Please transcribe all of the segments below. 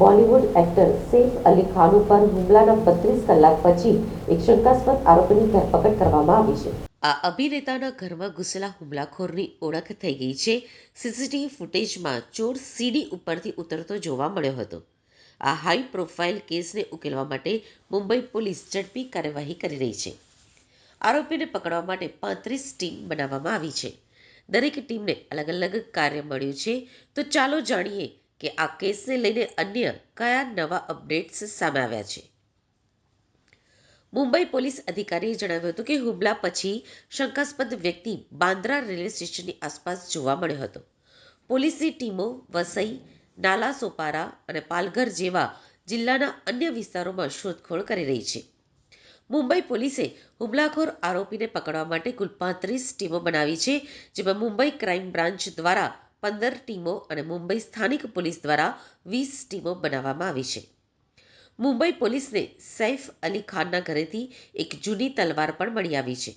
Bollywood actor Saif Ali Khan ઉપર હુમલાના બત્રીસ કલાક પછી એક શંકાસ્પદ આરોપીની ધરપકડ કરવામાં આવી છે. આ અભિનેતાના ઘરમાં ઘૂસેલા હુમલાખોરની ઓળખ થઈ ગઈ છે. સીસીટીવી ફૂટેજમાં ચોર સીડી ઉપરથી ઉતરતો જોવા મળ્યો હતો. આ હાઈ પ્રોફાઇલ કેસને ઉકેલવા માટે મુંબઈ પોલીસ ઝડપી કાર્યવાહી કરી રહી છે. આરોપીને પકડવા માટે પાંત્રીસ ટીમ બનાવવામાં આવી છે. દરેક ટીમને અલગ અલગ કાર્ય મળ્યું છે. તો ચાલો જાણીએ કે આ કેસને લઈને અન્ય કયા નવા અપડેટ્સ સામે આવ્યા છે. મુંબઈ પોલીસ અધિકારીએ જણાવ્યું હતું કે હુમલા પછી શંકાસ્પદ વ્યક્તિ બાંદ્રા રેલવે સ્ટેશનની આસપાસ જોવા મળ્યો હતો. પોલીસની ટીમો વસઈ, નાલા સોપારા અને પાલઘર જેવા જિલ્લાના અન્ય વિસ્તારોમાં શોધખોળ કરી રહી છે. મુંબઈ પોલીસે હુમલાખોર આરોપીને પકડવા માટે કુલ પાંત્રીસ ટીમો બનાવી છે, જેમાં મુંબઈ ક્રાઇમ બ્રાન્ચ દ્વારા પંદર ટીમો અને મુંબઈ સ્થાનિક પોલીસ દ્વારા વીસ ટીમો બનાવવામાં આવી છે. મુંબઈ પોલીસને સૈફ અલી ખાનના ઘરેથી એક જૂની તલવાર પણ મળી આવી છે.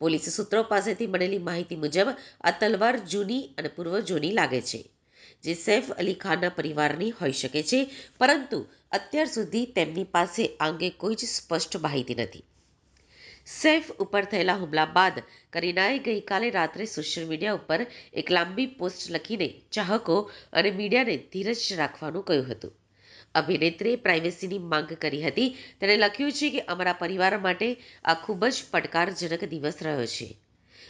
પોલીસ સૂત્રો પાસેથી મળેલી માહિતી મુજબ, આ તલવાર જૂની અને પૂર્વ જૂની લાગે છે, જે સૈફ અલી ખાનના પરિવારની હોઈ શકે છે, પરંતુ અત્યાર સુધી તેમની પાસે આ અંગે કોઈ જ સ્પષ્ટ માહિતી નથી. સૈફ ઉપર થયેલા હુમલા બાદ કરીનાએ ગઈકાલે રાત્રે સોશિયલ મીડિયા ઉપર એક લાંબી પોસ્ટ લખીને ચાહકો અને મીડિયાને ધીરજ રાખવાનું કહ્યું હતું. અભિનેત્રીએ પ્રાઇવેસીની માંગ કરી હતી. તેણે લખ્યું છે કે અમારા પરિવાર માટે આ ખૂબ જ પડકારજનક દિવસ રહ્યો છે.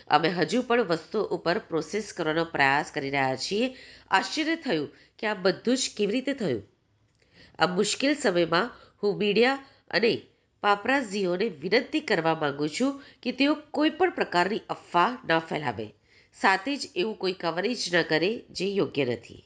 અમે હજુ પણ વસ્તુઓ ઉપર પ્રોસેસ કરવાનો પ્રયાસ કરી રહ્યા છીએ. આશ્ચર્ય થયું કે આ બધું જ કેવી રીતે થયું? આ મુશ્કેલ સમયમાં હું મીડિયા અને પાપરાઝીઓને વિનંતી કરવા માંગુ છું કે તેઓ કોઈ પણ પ્રકારની અફવા ન ફેલાવે. સાથે જ એવું કોઈ કવરેજ ન કરે જે યોગ્ય નથી.